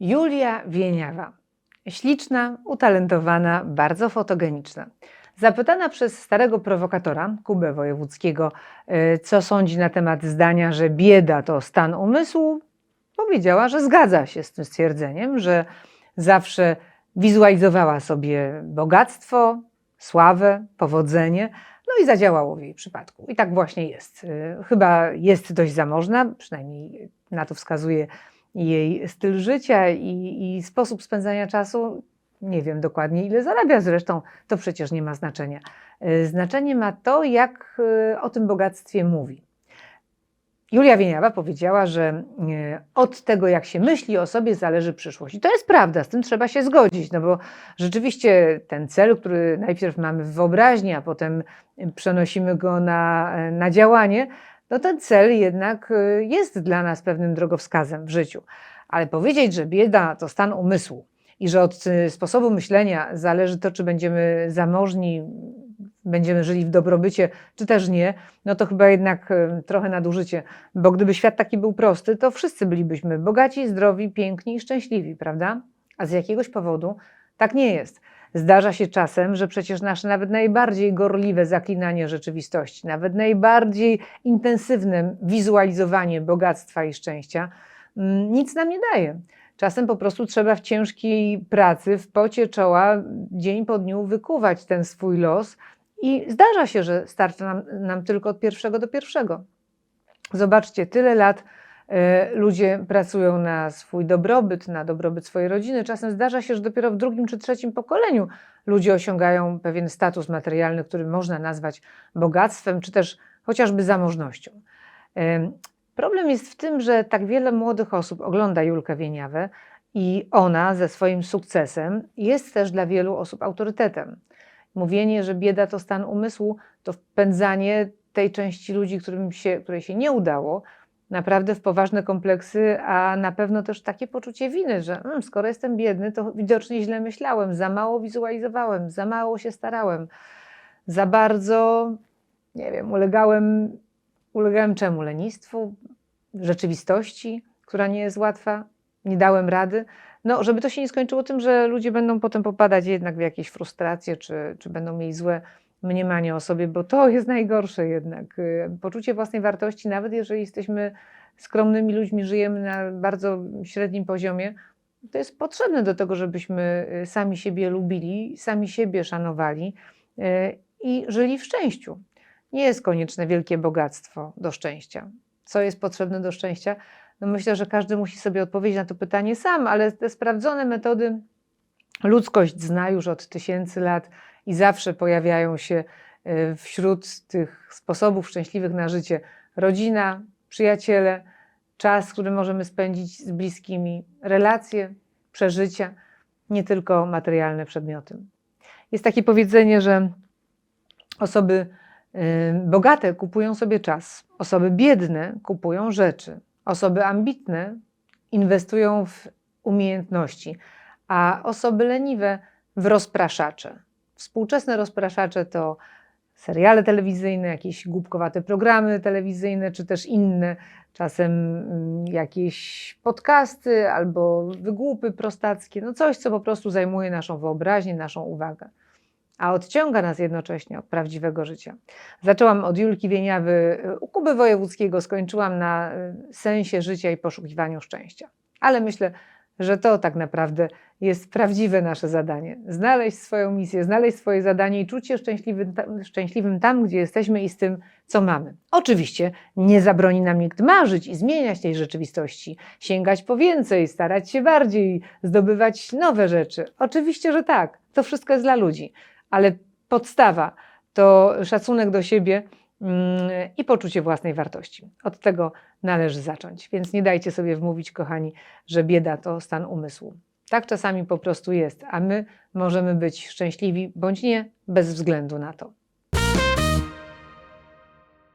Julia Wieniawa. Śliczna, utalentowana, bardzo fotogeniczna. Zapytana przez starego prowokatora, Kubę Wojewódzkiego, y, co sądzi na temat zdania, że bieda to stan umysłu, powiedziała, że zgadza się z tym stwierdzeniem, że zawsze wizualizowała sobie bogactwo, sławę, powodzenie, no i zadziałało w jej przypadku. I tak właśnie jest. Y, Chyba jest dość zamożna, przynajmniej na to wskazuje jej styl życia i, i sposób spędzania czasu. Nie wiem dokładnie, ile zarabia, zresztą to przecież nie ma znaczenia. Y, Znaczenie ma to, jak y, o tym bogactwie mówi. Julia Wieniawa powiedziała, że y, od tego, jak się myśli o sobie, zależy przyszłość. I to jest prawda, z tym trzeba się zgodzić, no bo rzeczywiście ten cel, który najpierw mamy w wyobraźni, a potem przenosimy go na, na działanie, no ten cel jednak y, jest dla nas pewnym drogowskazem w życiu. Ale powiedzieć, że bieda to stan umysłu i że od y, sposobu myślenia zależy to, czy będziemy zamożni, będziemy żyli w dobrobycie, czy też nie, no to chyba jednak y, trochę nadużycie. Bo gdyby świat taki był prosty, to wszyscy bylibyśmy bogaci, zdrowi, piękni i szczęśliwi, prawda? A z jakiegoś powodu tak nie jest. Zdarza się czasem, że przecież nasze nawet najbardziej gorliwe zaklinanie rzeczywistości, nawet najbardziej intensywne wizualizowanie bogactwa i szczęścia mm, nic nam nie daje. Czasem po prostu trzeba w ciężkiej pracy, w pocie czoła, dzień po dniu wykuwać ten swój los i zdarza się, że starcza nam, nam tylko od pierwszego do pierwszego. Zobaczcie, tyle lat ludzie pracują na swój dobrobyt, na dobrobyt swojej rodziny. Czasem zdarza się, że dopiero w drugim czy trzecim pokoleniu ludzie osiągają pewien status materialny, który można nazwać bogactwem, czy też chociażby zamożnością. Em, Problem jest w tym, że tak wiele młodych osób ogląda Julkę Wieniawę i ona ze swoim sukcesem jest też dla wielu osób autorytetem. Mówienie, że bieda to stan umysłu, to wpędzanie tej części ludzi, którym się, której się nie udało, naprawdę w poważne kompleksy, a na pewno też takie poczucie winy, że mm, skoro jestem biedny, to widocznie źle myślałem, za mało wizualizowałem, za mało się starałem, za bardzo, nie wiem, ulegałem, ulegałem czemu? Lenistwu, rzeczywistości, która nie jest łatwa, nie dałem rady. No, żeby to się nie skończyło tym, że ludzie będą potem popadać jednak w jakieś frustracje, czy, czy będą mieli złe mniemanie o sobie, bo to jest najgorsze jednak. Y, Poczucie własnej wartości, nawet jeżeli jesteśmy skromnymi ludźmi, żyjemy na bardzo średnim poziomie, to jest potrzebne do tego, żebyśmy y, sami siebie lubili, sami siebie szanowali y, i żyli w szczęściu. Nie jest konieczne wielkie bogactwo do szczęścia. Co jest potrzebne do szczęścia? No myślę, że każdy musi sobie odpowiedzieć na to pytanie sam, ale te sprawdzone metody ludzkość zna już od tysięcy lat i zawsze pojawiają się y, wśród tych sposobów szczęśliwych na życie rodzina, przyjaciele, czas, który możemy spędzić z bliskimi, relacje, przeżycia, nie tylko materialne przedmioty. Jest takie powiedzenie, że osoby y, bogate kupują sobie czas, osoby biedne kupują rzeczy, osoby ambitne inwestują w umiejętności, a osoby leniwe w rozpraszacze. Współczesne rozpraszacze to seriale telewizyjne, jakieś głupkowate programy telewizyjne, czy też inne, czasem mm, jakieś podcasty albo wygłupy prostackie, no coś, co po prostu zajmuje naszą wyobraźnię, naszą uwagę, a odciąga nas jednocześnie od prawdziwego życia. Zaczęłam od Julki Wieniawy u Kuby Wojewódzkiego, skończyłam na y, sensie życia i poszukiwaniu szczęścia. Ale myślę, że to tak naprawdę jest prawdziwe nasze zadanie. Znaleźć swoją misję, znaleźć swoje zadanie i czuć się szczęśliwym, tam- szczęśliwym tam, gdzie jesteśmy i z tym, co mamy. Oczywiście nie zabroni nam nikt marzyć i zmieniać tej rzeczywistości, sięgać po więcej, starać się bardziej, zdobywać nowe rzeczy. Oczywiście, że tak. To wszystko jest dla ludzi, ale podstawa to szacunek do siebie i poczucie własnej wartości. Od tego należy zacząć. Więc nie dajcie sobie wmówić, kochani, że bieda to stan umysłu. Tak czasami po prostu jest, a my możemy być szczęśliwi bądź nie, bez względu na to.